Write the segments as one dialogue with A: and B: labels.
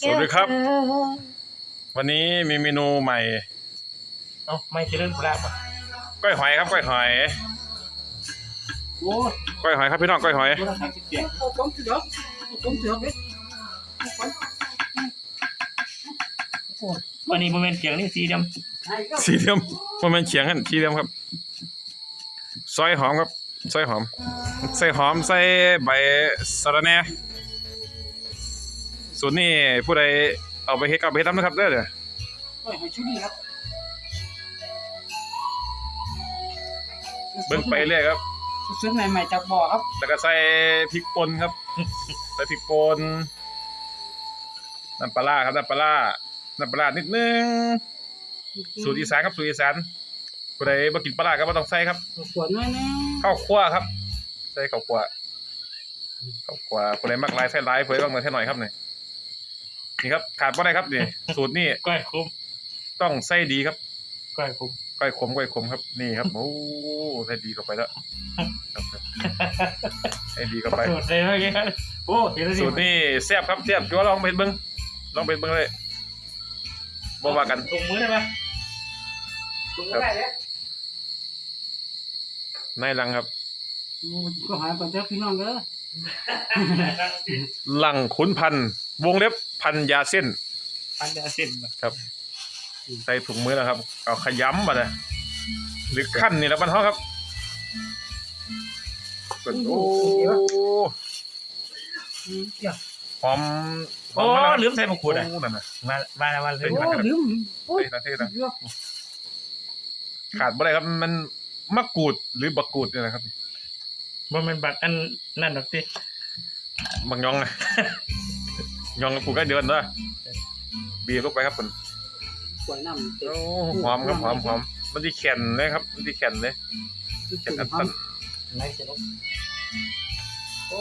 A: สวัสดีครับ วันนี้มีเมนูใหม่
B: เอ้าไม่เจริญพระป่ะ
A: ก้อยหอยครับก้อยหอย
B: โอ้ย
A: ก้อยหอยครับพี่น้องก้อยหอย
B: โทรศัพท์สิเสียง
C: ผมถือผมถือเลย
B: วันนี้ผมเป็นเสียงนี่สีด
A: สีเหลี่ยมมันเป็นเฉียงกันสีเหลี่ยมครับ ซอยหอมครับ ซอยหอม ใส่หอมใส่ใบสะระแหน่ ส่วนนี้ผู้ใดเอาไปเฮ็ดกับไปเฮ็ดน้ำนะครับเด้อเด้อ
C: โอ้ยหอยชุดีครับ
A: เบิ่งไปเรื่อยครับ
C: สดๆใหม่ๆจากบ่อครับ
A: แล้วก็ใส่พริกป่นครับ ใส่พริกป่นน้ำปลาร้าครับน้ำปลาร้าน้ำปลาร้านิดนึงสูตรอีสานครับสูตรอีสานผู้ใดบ่กินปลาร้าก็บ่ต้องใส่ครับ
C: ขวดน้อยนะ
A: ข้าวคั่วครับ ใส่ข้าวคั่วข้าวคั่วผู้ใดมักหลายใส่หลายผู้ใดมักน้อยใส่น้อยครับนี่ นี่ครับขาดบ่ได้ครับนี่ สูตรนี่ำ
B: ก้อยคุ้ม
A: ต้องใส่ดีครับ
B: ก้อยคุ้ม
A: ก้อยขมก้อยขมครับ นี่ครับ โอ้ใส่ดีเข้าไปแล้วครับใส่ดีเข้าไป
B: สูตรเลยเมื่อกี้โอ้เห็นแล้วดิ
A: สูตรนี่แซ่บครับแซ่บจัวลองไปเบิ่งลองไปเบิ่งเลยบ่ว่ากัน
B: ถุงมือได้ไหมถุงมือได้เลย
A: ในหลังครับ
C: ก็หายไปเจ้าพี่น้องเด้อ
A: หลังขุนพันธุ์วงเล็บพันยาเส้น
B: พันเดียวเส้นมา
A: ใส่ถุงมือแล้วครับ เอาขยำมาเลยหรือขั้นนี่แหล้วบ้านเขาครับกดโอ้
C: เดี๋ยว
A: หอมห
B: โอ้
A: มมาแล้ว
B: ลืมใส่มะกรูดอะ
A: โนั่นน่ะ
B: มามาแล้วมาเลย
A: เฮ้ย
C: โอ้ลืมโอ้ย
A: เท่นะเท่นะ
C: เดี๋ยว
A: ขาดบ่ได้ครับมันมะกรูดหรือบักกรูดเนี่ยนะครับ
B: มันเป็นบัตรอันนั่นดอกติ
A: บักยองนะ ยองกับกูใกล้เดือนเด้อบีบลงไปครับคุณ
C: ขวดน้ำเต็ม
A: โอ้หอมครับหอมหอมมันที่แข็งเลยครับ มันที่แข็งเลยแข็งอันตัน
B: ไหนจะลงโอ้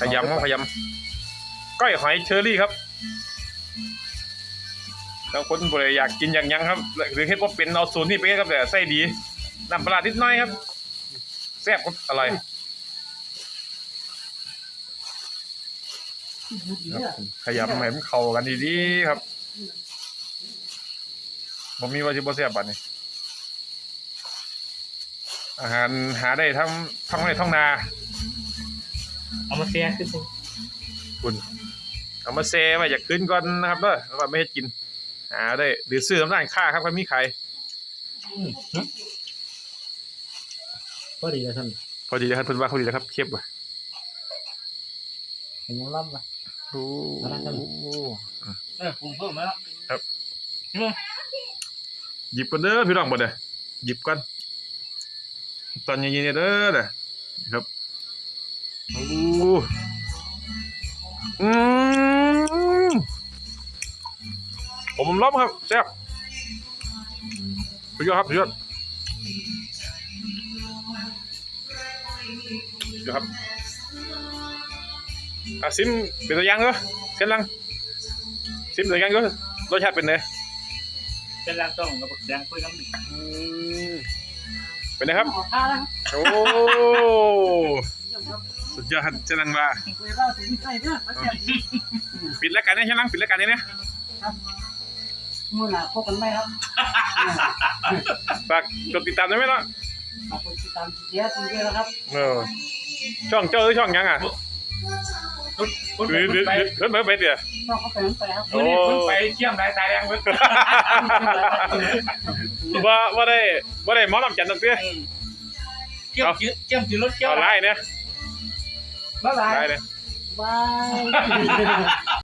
A: ขยำครับขยำก้อยหอยเชอรี่ครับแล้วคนบริอยากกินอย่างยังครับหรือเฮ็ดว่าเป็นเอาสูตรนี่ไปเฮ็ดครับแต่ใส่ดีน้ำปลาร้านิดหน้อยครับ แซ่บครับอร่อยครับขยำให้มันเข้ากันดีๆครับผมมีว่าสิบ่แซ่บบัดนี้ อาหารหาได้ทั้งทั้งไร่ทั้งนา
B: เอามาเสียขึ้นสิ
A: คุณเอามาเซไว้อยากขึ้นก่อนนะครับเด้อแล้วก็ไม่ให้กินหาได้หรือซื้อน้ำร้านค้าครับก็มีขาย
B: ก็ดีแล้วท่าน
A: พอดีแล้วครับเพิ่นว่าพอดีแล้วครับเทียบว่ะ
B: ผมรับมา
A: โอ้
B: เออปรุงเพิ่มมาแล้ว
A: หยิบกันเด้อพี่น้องบ่เด้อหยิบกันตอนเย็นๆเนี่ยเด้อเด้อครับโอ้อืมผมรับครับแซ่บสุดยอดครับสุดยอด เดี๋ยวครับอะซิมเป็นตัวอย่างเด้อเส้นลังซิมเป็นตัวอย่างเด้อรสชาติเป็นไง
B: เป็นร่างต้องกับแดงคุยน้ำดิ
A: อืมเป็นไงครับ
C: ขอท่าแล้ว
A: โอ้
C: เยี่ยมครับ
A: สุดยอดเจรังว่า
C: คุยว่าถึงใส่เด้อมาเสียบ
A: ปิดรายการนี้ใช่ไหมปิดรายการนี้เนี่ย
C: มื้อหน้าพบกันไหมครับ
A: ฝากกดติดตามได้ไหมล่ะ
C: ขอบคุณที่ตามเชียร์ทีเดียวนะครับ
A: เออ ช่องเจ้าหรือช่องยังอะ
B: คุณ
A: หรือหรือ
B: ไป
A: หรือเพิ่นเพิ่นไปเดี๋ยว
C: ต้องเข้าไปนั้นไปครับ
A: โอ้
B: คุณไปเชี่ยมได้ตายแดงเว้ย
A: ว่าว่าได้ว่าได้หมอลำจันทร์ตั้งแต่
B: เชี่ยมจืดเชี่ยมจืดรถเชี่ยม
A: เอาไล่เนี่ย
C: บ๊ายบาย
A: ไล่เนี่ย
C: บาย